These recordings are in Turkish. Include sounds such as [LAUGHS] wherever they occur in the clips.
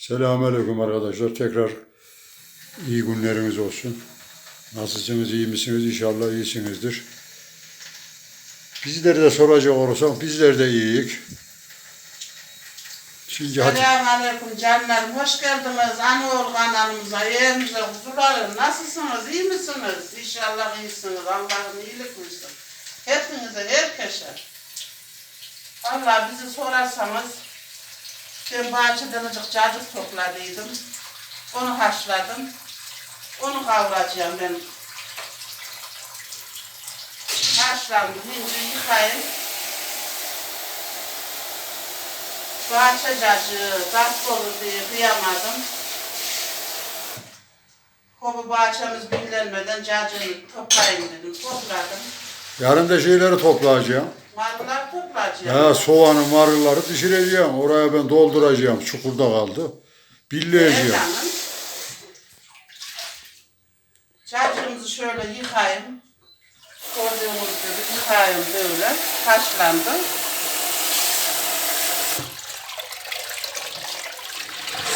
Selamünaleyküm arkadaşlar. Tekrar iyi günleriniz olsun. Nasılsınız, iyi misiniz? İnşallah iyisinizdir. Bizleri de soracak olursan bizler de iyiyiz. Şimdi hadi. Selamünaleyküm canlarım. Hoş geldiniz Anoğlu kanalımıza, yerimize, huzurlarım. Nasılsınız, iyi misiniz? İnşallah iyisiniz. Allah'ın iyilik versin. Hepinize, herkese. Allah bizi sorarsanız, ben bahçeden azıcık cacık topladıydım. Onu haşladım. Onu kavuracağım ben. Haşlandı, hinci yıkayın. Bahçe cacığı, tatlı olur diye kıyamadım. Hobi bahçemiz billenmeden cacığını toplayayım dedim. Topladım. Yarın da şeyleri toplayacağım. Marullar toplayacağım. Ya soğanı, marulları pişireceğim. Oraya ben dolduracağım. Çukurda kaldı. Billeyeceğim. Cacığımızı şöyle yıkayayım. Gördüğünüz gibi yıkayayım böyle. Haşlandı.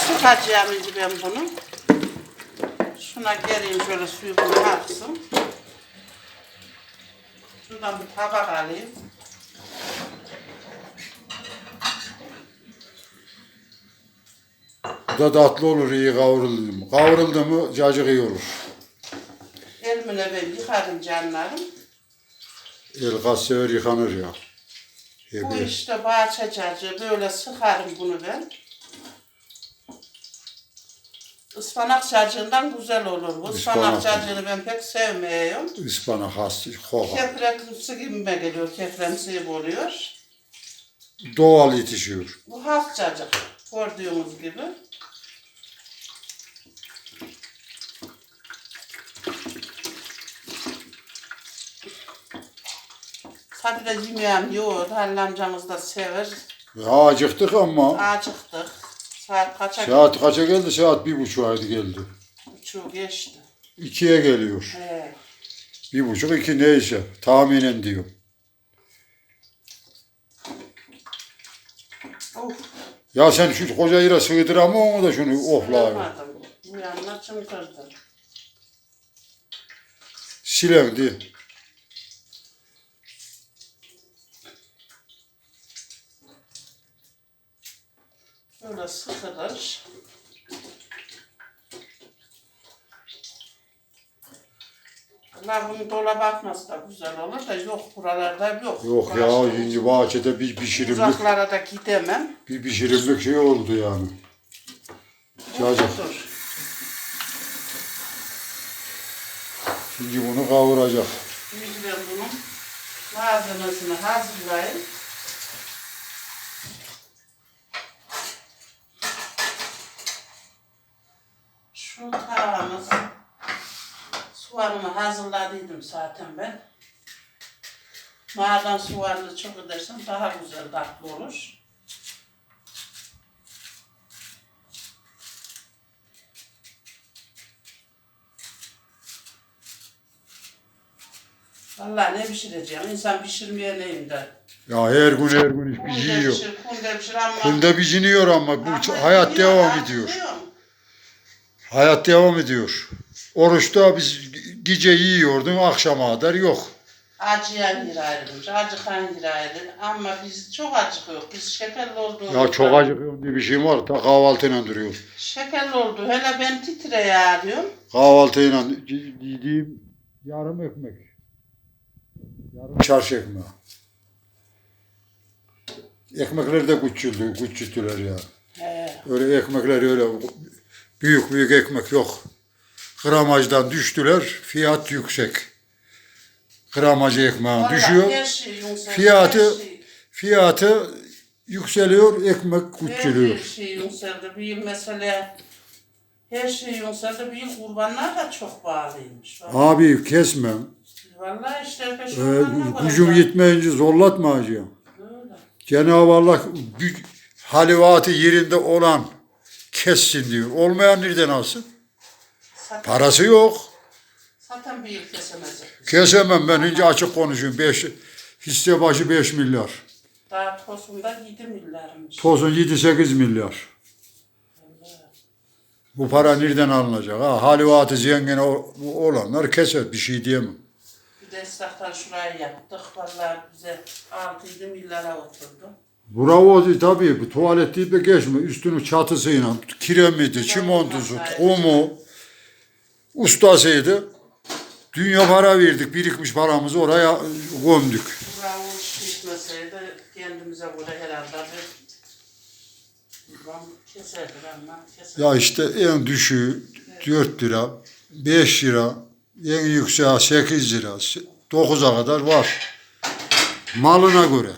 Sıkacağım şimdi ben bunu. Şuna geleyim şöyle suyu bunu aksın. Şuradan bir tabak alayım. Bu da tatlı olur iyi kavruldu mu? Kavruldu mu cacık iyi olur. Elimle ben yıkarım canlarım. El kas sever yıkanır ya. Bu Hebe. işte bahçe cacığı. Böyle sıkarım bunu ben. Ispanak cacığından güzel olur. Bu ıspanak cacığını ben pek sevmiyorum. Ispanak has, koka. Kepremsi gibime geliyor. Kepremsi gibi oluyor. Doğal yetişiyor. Bu has cacık. Gördüğünüz gibi. De yemeğim yok. Halil amcamız da sever. Ya acıktık ama. Acıktık. Saat kaça Saat kaça geldi? Saat bir buçuğa geldi. Buçuğu geçti. İkiye geliyor. He. Bir buçuk iki neyse. Tahminen diyor. Ya sen şu koca yere sığdıramı onu da şunu ofla abi. Bu yanına çımkırdı. Silendi. Sıkılır. Bunu dolaba atması da güzel olur da yok buralarda yok. Yok ya Başka şimdi bahçede bir pişirimlik Uzaklara da gidemem. bir pişirimlik şey oldu yani. Cacık. Şimdi bunu kavuracak. Şimdi bunun malzemesini hazırlayayım. Şu tavamız soğanımı hazırladıydım zaten ben. Maden soğanlı çok edersem daha güzel tatlı olur. Vallahi ne pişireceğim? İnsan pişirmeyeneyim de. Ya her gün her gün iş Kunde yiyor. pişir, kunde pişir ama... Kunde biciniyor ama bu Ama hayat devam ediyor. Hayat devam ediyor. Oruçta biz gece yiyordun akşama kadar yok. Acıyan yer ayrılmış, acıkan yer ayrı. Ama biz çok acıkıyor. Biz şekerli olduğumuz Ya çok acıkıyorum diye bir şey var. Ta kahvaltıyla duruyor. Şekerli oldu. Hele ben titreye ağrıyorum. Kahvaltıyla yediğim yarım ekmek. Yarım çarşı ekmeği. Ekmekler de küçüldü, küçülttüler ya. He. Öyle ekmekler öyle büyük büyük ekmek yok. Gramajdan düştüler, fiyat yüksek. Gramajı ekmeğin düşüyor, her şey Fiyatı- her şey, fiyatı yükseliyor, ekmek her küçülüyor. şey yumuşadı. Bir mesela her şey yumuşadı. Bir kurbanlar da çok pahalıymış. Abi kesmem. Vallahi işte Ee, gücüm yetmeyince zorlatma hacı. Öyle. Cenab-ı Allah bir halivatı yerinde olan kessin diyor. Olmayan nereden alsın? Zaten, Parası yok. zaten bir yıl kesemez. Kesemem ben önce açık konuşayım. Beş, hisse başı 5 milyar. Daha tosunda 7 milyarmış. Tosun 7-8 milyar. Bu para nereden alınacak? Ha, halivatı zengin olanlar keser bir şey diyemem. Bir de şurayı yaptık. Vallahi bize 6-7 milyara oturdu. Bravo tabii bu tuvalet deyip de geçme. Üstünün çatısıyla kiremidi, çimentosu, kumu, ustasıydı. Dünya para verdik, birikmiş paramızı oraya gömdük. Bravo gitmeseydi kendimize göre herhalde keserdik ama. Ya işte en düşüğü 4 lira, 5 lira, en yükseği 8 lira, 9'a kadar var. Malına göre.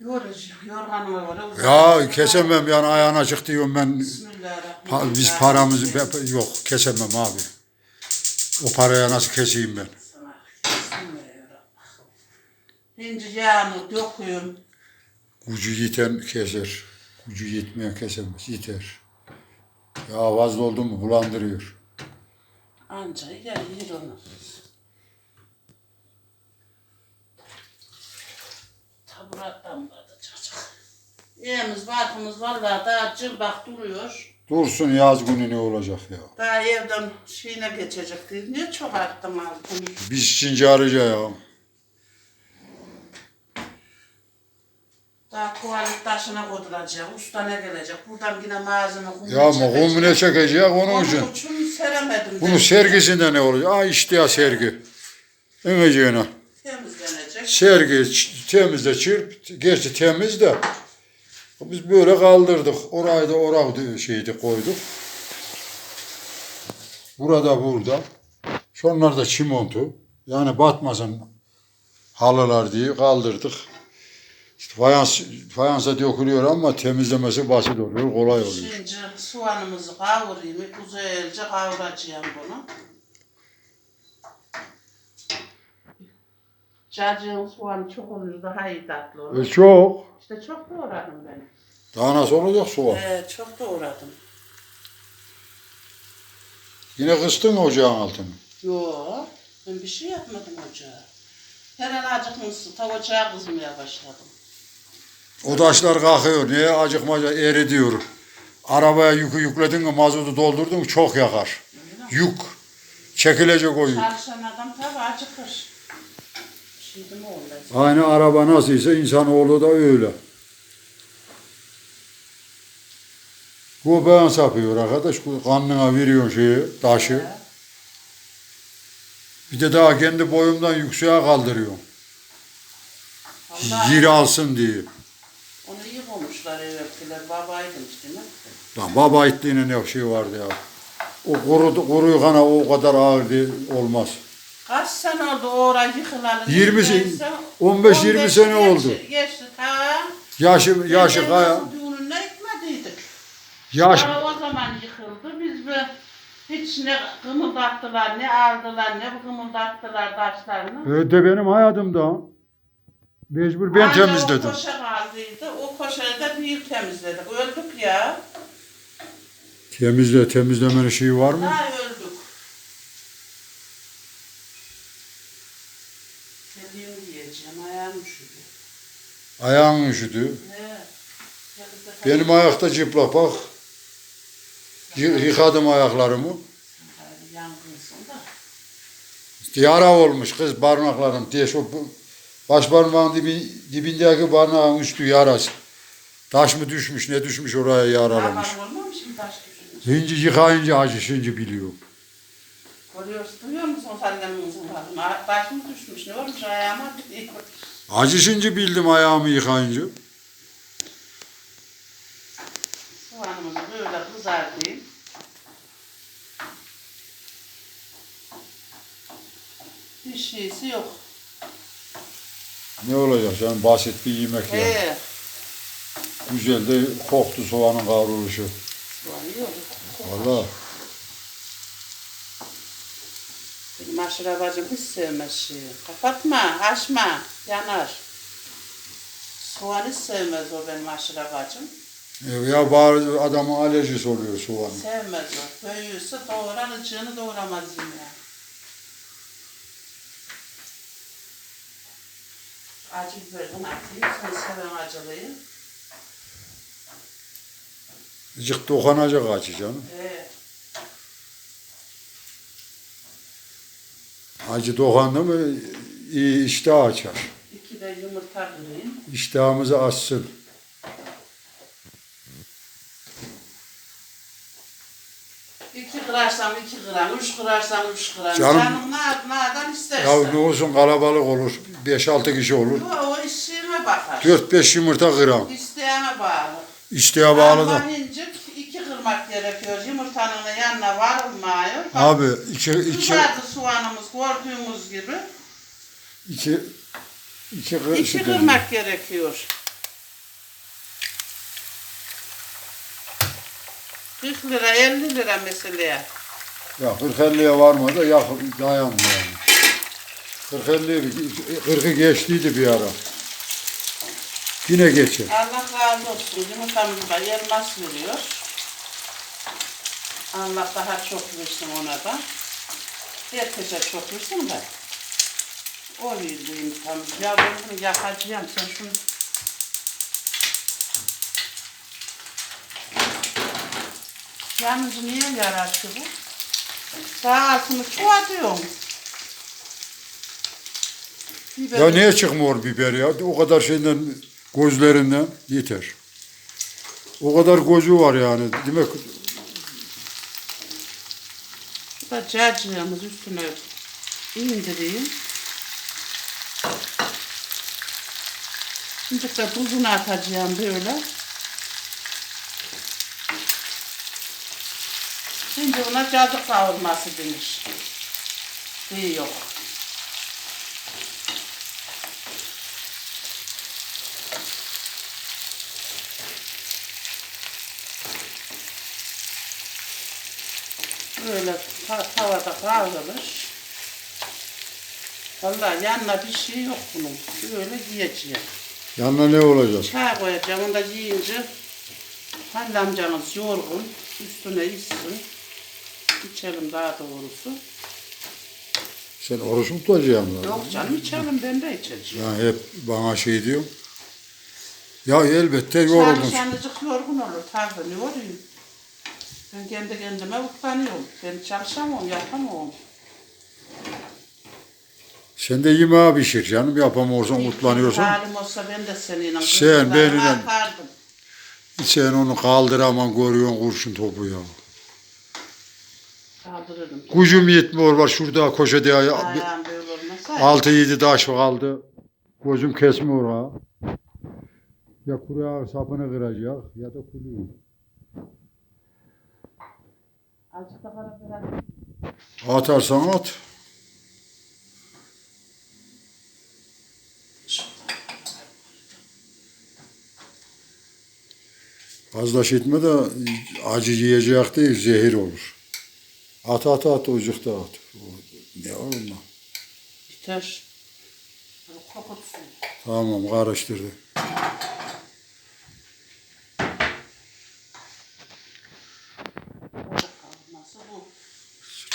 Yorucu, yorganıma göre. Ya kesemem yani ayağına çık diyorum ben. Bismillahirrahmanirrahim. Biz paramızı be- yok kesemem abi. O paraya nasıl keseyim ben? Bismillahirrahmanirrahim. Şimdi yağını döküyorum. Gücü yiten keser. Gücü yetmeyen kesemez. Yeter. Ya fazla oldu mu bulandırıyor. Anca yer yer onu. Taburattan çocuk. Evimiz barkımız vallahi daha cırbak duruyor. Dursun yaz günü ne olacak ya. Daha evden şeyine geçecek değil. Niye çok arttım aldım? Biz şimdi arayacağız ya. Daha tuvalet taşına koyduracak. Usta ne gelecek? Buradan yine malzeme kum Ya ama kum ne çekecek onun için. Onun için seremedim. Bunun sergisinde ne olacak? Aa işte ya sergi. Emeceğine. Temizlenecek. Sergi temizle çırp. Gerçi temiz de. Biz böyle kaldırdık. Orayı da oraya şeydi koyduk. Burada burada. Şunlar da çimento. Yani batmasın halılar diye kaldırdık. İşte fayans, fayansa dökülüyor ama temizlemesi basit oluyor, kolay oluyor. Şimdi soğanımızı kavurayım. Güzelce kavuracağım bunu. Cacığın soğanı çok olur daha iyi tatlı olur. E çok. İşte çok doğradım ben. Daha nasıl olacak soğan? Ee, çok doğradım. Yine kıstın mı ocağın altını? Yo, ben bir şey yapmadım ocağa. Herhalde acıkmışsın. Ta ocağa kızmaya başladım. O taşlar kalkıyor. Niye acıkmaca eridiyor. Arabaya yükü yükledin mi mazotu doldurdun mu çok yakar. Yük. Çekilecek o yük. Çalışan adam tabii acıkır. Şimdi mi oldu? Aynı araba nasılsa insanoğlu da öyle. Bu ben sapıyor arkadaş. Kanına veriyorsun şeyi, taşı. Bir de daha kendi boyumdan yükseğe kaldırıyorum. Vallahi Yer alsın diye. onu iyi bulmuşlar evvelkiler. Babaydım işte mi? Lan baba itliğine ne şey vardı ya. O kuru, kuru kana o kadar ağır değil, olmaz. Kaç sene oldu oraya yıkılalı? 20 se- neredeyse? 15-20 sene oldu. Geçti ta. Yaşı, yaşı kaya, Düğününe gitmediydik. yaş, Daha o zaman yıkıldı. Biz bu hiç ne kımıldattılar, ne aldılar, ne kımıldattılar taşlarını. öde benim hayatımda. Mecbur ben Anne temizledim. O koşa kaldıydı. O koşayı da büyük temizledik. Öldük ya. Temizle, temizlemenin şeyi var mı? Ha öldük. Ayağım üşüdü. Ayağın üşüdü. He. Benim ayakta çıplak bak. Yı- Yıkadım ayaklarımı. Yangınsın da. Yara olmuş kız parmaklarım diye şu baş parmağın dibi, dibindeki parmağın üstü yarası. Taş mı düşmüş ne düşmüş oraya yaralamış. Haber olmamış mı taş düşünmüş? Şimdi yıkayınca acı şimdi biliyorum. Görüyorsun, duyuyor musun sen de mızın Taş mı düşmüş, ne olmuş ayağıma? [LAUGHS] şimdi bildim ayağımı yıkayınca. Soğanımızı böyle kızartayım. Bir şeysi yok. Ne olacak canım basit bir yemek ya. He. Güzel de koktu soğanın kavruluşu. Soğan yok. Valla. Benim aşırı bacım hiç sevmez şeyi. Kapatma, açma, yanar. Soğan hiç sevmez o benim aşırı bacım. E, Ya bazı adamın alerjisi oluyor soğan. Sevmez o. Büyüyse doğrar, ıcığını doğramaz yine. Acı biberden atayım, sen seven acılıyı. Azıcık dokunacak acı canım. Ee, Acı dokandı mı iyi iştah açar. iki de yumurta kırayım. İştahımızı açsın. İki kırarsam iki kıran, üç kırarsam üç kıran. Canım- Canım, ne, nereden istersen. Ya ne olsun kalabalık olur. 5-6 kişi olur. Yo, o işime bakar. 4-5 yumurta kıram. İsteğime bağlı. İsteğe bağlı da. Ama incik iki kırmak gerekiyor. Yumurtanın yanına varılmıyor. Abi iki, iki, Kızardı soğanımız gördüğümüz gibi. iki, iki, kı- İki şey kırmak gerekiyor. 40 lira 50 lira mesela. Ya 40-50'ye varmadı yakın dayan yani. 40-50 40'ı geçtiydi bir ara. Yine geçer. Allah razı olsun. Yumurtamızı da elmas veriyor. Allah daha çok versin ona da. Herkese çok versin de. O verdi yumurtamızı. Ya bunu yakacağım. Sen şunu Yalnız niye yarattı bu? Sağ altını çoğaltıyorum. Biber- Ya niye çıkmıyor biber ya? O kadar şeyden gözlerinden yeter. O kadar gözü var yani. Demek da cacığımız üstüne indireyim. Şimdi de tuzunu atacağım böyle. Şimdi buna cacık kavurması denir. İyi yok. Böyle ta- tavada kavrulur. Vallahi yanına bir şey yok bunun. Böyle yiyeceğim. yanına ne olacak? Çay koyacağım. Onu da yiyince Halil amcanız yorgun. Üstüne içsin. İçelim daha doğrusu. Sen oruç mu tutacaksın? lan? Yok canım içelim ben de içeceğim. Ya hep bana şey diyor. Ya elbette yoruldum. Çalışanıcık yorgun olur tabii ne olayım. Ben kendi kendime utanıyorum. Ben çalışamam, yapamam. Sen de yemeği pişir canım yapamıyorsan mutlanıyorsan. Halim olsa ben de seninle. Sen benimle-. Sen onu kaldıraman görüyorsun kurşun topu ya. Kaldırırdım. Gücüm yetmiyor var şurada koşa diye Ayağım böyle olmasa. 6-7 taş kaldı. Gözüm kesmiyor ha. Ya kuru sapını kıracak ya da kuluyu. Azıcık da karabiber. Atarsan at. Fazla etme de acı yiyecek değil zehir olur. At at at ocakta at. Ne olma. Biter. Böyle Kokutsun. Tamam karıştırdı.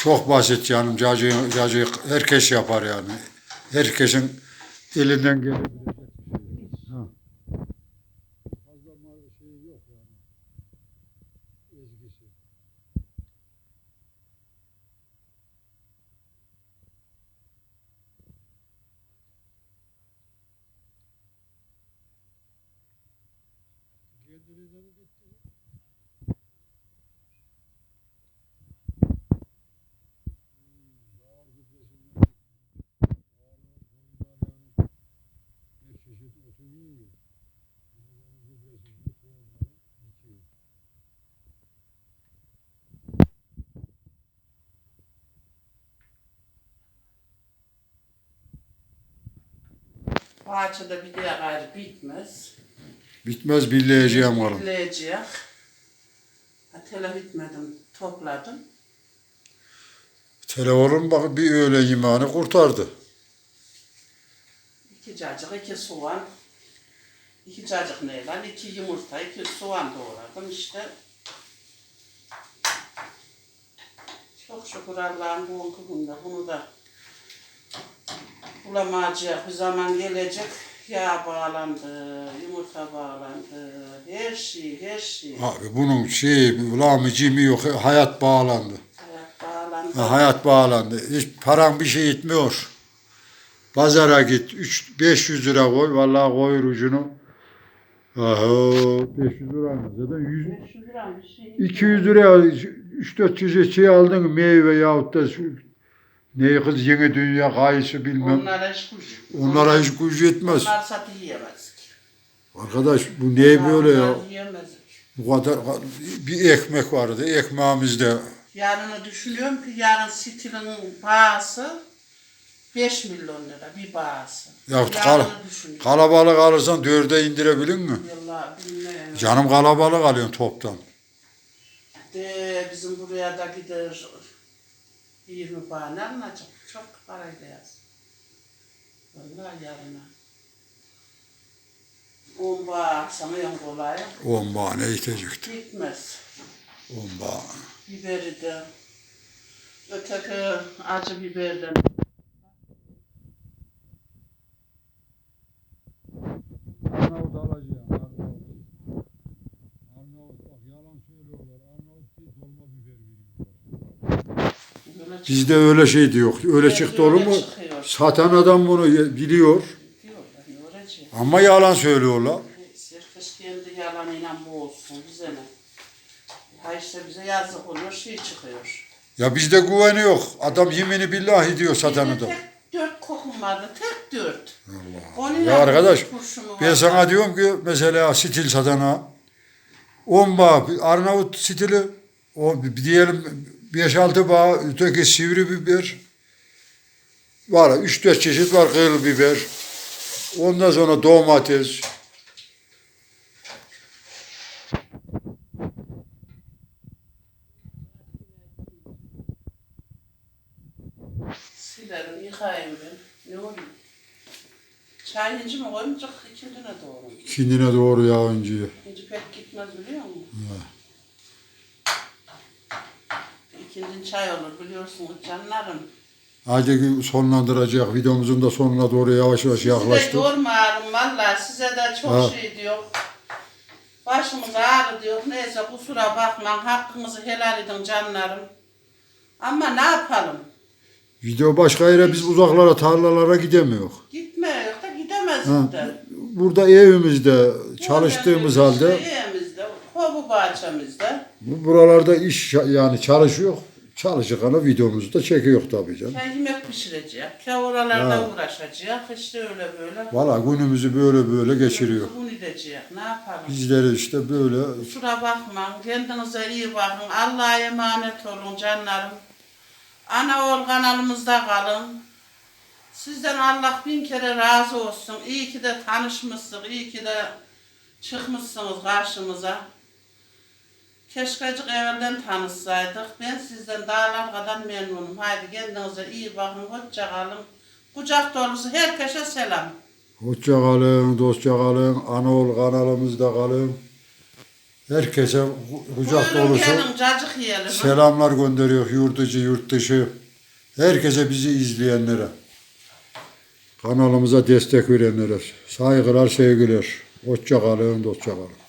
Çok basit canım. Cacı, cacı herkes yapar yani. Herkesin elinden gelir. Ha. Fazla şey yok yani. Ezgisi. Bahçede bir diye gayrı bitmez. Bitmez billeyeceğim varım. Bileyecek. Atela bitmedim. Topladım. Telefonun bak bir öğle yemeğini kurtardı. İki cacık, iki soğan. iki cacık ne lan? İki yumurta, iki soğan doğradım işte. Çok şükür Allah'ın bu günde bunu da bulamayacak bir zaman gelecek. Yağ bağlandı, yumurta bağlandı, her şey, her şey. Abi bunun şeyi, lamıcı mı yok, hayat bağlandı. Hayat bağlandı. Ha, hayat bağlandı. Hiç paran bir şey etmiyor. Pazara git, 3 500 lira koy, vallahi koyur ucunu. Aha, 500 lira mı? Zaten 100, 500 lira bir şey. 200 liraya 3-400 şey aldın mı, meyve yahut da ne kız yeni dünya kayısı bilmem. Onlara hiç kuş. Onlara hiç gücü yetmez. Onlar satı yiyemez. Arkadaş bu ne böyle ya? Onlar yiyemez. Bu kadar bir ekmek vardı. Ekmeğimizde Yarını düşünüyorum ki yarın stilinin bağısı 5 milyon lira bir bağısı. Ya kal- kalabalık alırsan dörde indirebilir mi? Yallah bilmiyorum. Canım kalabalık alıyorsun toptan. De bizim buraya da gider 20 bağ ne alınacak? Çok parayla yaz. Vallahi yarına. 10 bağ aksana yan kolay. On bahane yetecekti. Gitmez. On bahane. Biberi de. Öteki acı biberden. Arnavut alacağım. Arnavut. Arnavut bak yalan söylüyorlar. Arnavut değil dolma biber veriyorlar. Böyle Bizde öyle şey de yok. Öyle Evet, çıktı olur mu? çıkıyor. Satan adam bunu biliyor. Ama yalan söylüyorlar. Herkes kendi yalanıyla boğulsun bize ne? Ha işte bize yazık oluyor, şey çıkıyor. Ya bizde güveni yok. Adam yemini billahi diyor satan adam. tek dört kokum vardı, tek dört. Allah. Onunla Ya arkadaş ben var. sana diyorum ki mesela stil satana 10 bağ bir Arnavut stili o bir diyelim 5-6 bağ öteki sivri biber var 3-4 çeşit var kıyılı biber ondan sonra domates Silerim, yıkayayım ben. Ne oluyor? Çay inci mi koymayacak, ikindine doğru. kendine doğru yağıncı. İnci pek gitmez biliyor musun? İkindin çay olur biliyorsunuz canlarım. Hadi sonlandıracak videomuzun da sonuna doğru yavaş yavaş yaklaştık. yormayalım valla size de çok Ha. şey diyor. Başımız ağrı diyor. Neyse kusura bakmayın hakkınızı helal edin canlarım. Ama ne yapalım? Video başka yere biz uzaklara tarlalara gidemiyor. Gitmiyor da gidemez Ha. de. Burada evimizde çalıştığımız Orada halde Evimizde, kovu bahçemizde. Bu buralarda iş yani çalışıyor. Çalışırken videomuzu da çekiyor tabii canım. Ya yemek pişirecek, ya oralarda uğraşacak. İşte öyle böyle. Valla günümüzü böyle böyle geçiriyor. Bunu edecek. Ne yapalım? Bizleri işte böyle Kusura bakmayın. Kendinize iyi bakın. Allah'a emanet olun canlarım. Ana oğul kanalımızda kalın. Sizden Allah bin kere razı olsun. İyi ki de tanışmışsınız. iyi ki de çıkmışsınız karşımıza. Keşkecik evvelden tanışsaydık. Ben sizden dağlar kadar memnunum. Haydi kendinize iyi bakın. Hoşça kalın. Kucak dolusu herkese selam. hoşça kalın, dostça kalın, Anadolu kanalımızda kalın. Herkese ku- kucak Buyurun dolusu gelin cacık yiyelim. selamlar gönderiyor yurt içi yurt dışı. Herkese bizi izleyenlere. Kanalımıza destek verenlere. Saygılar, sevgiler. Hoşça kalın, dostça kalın.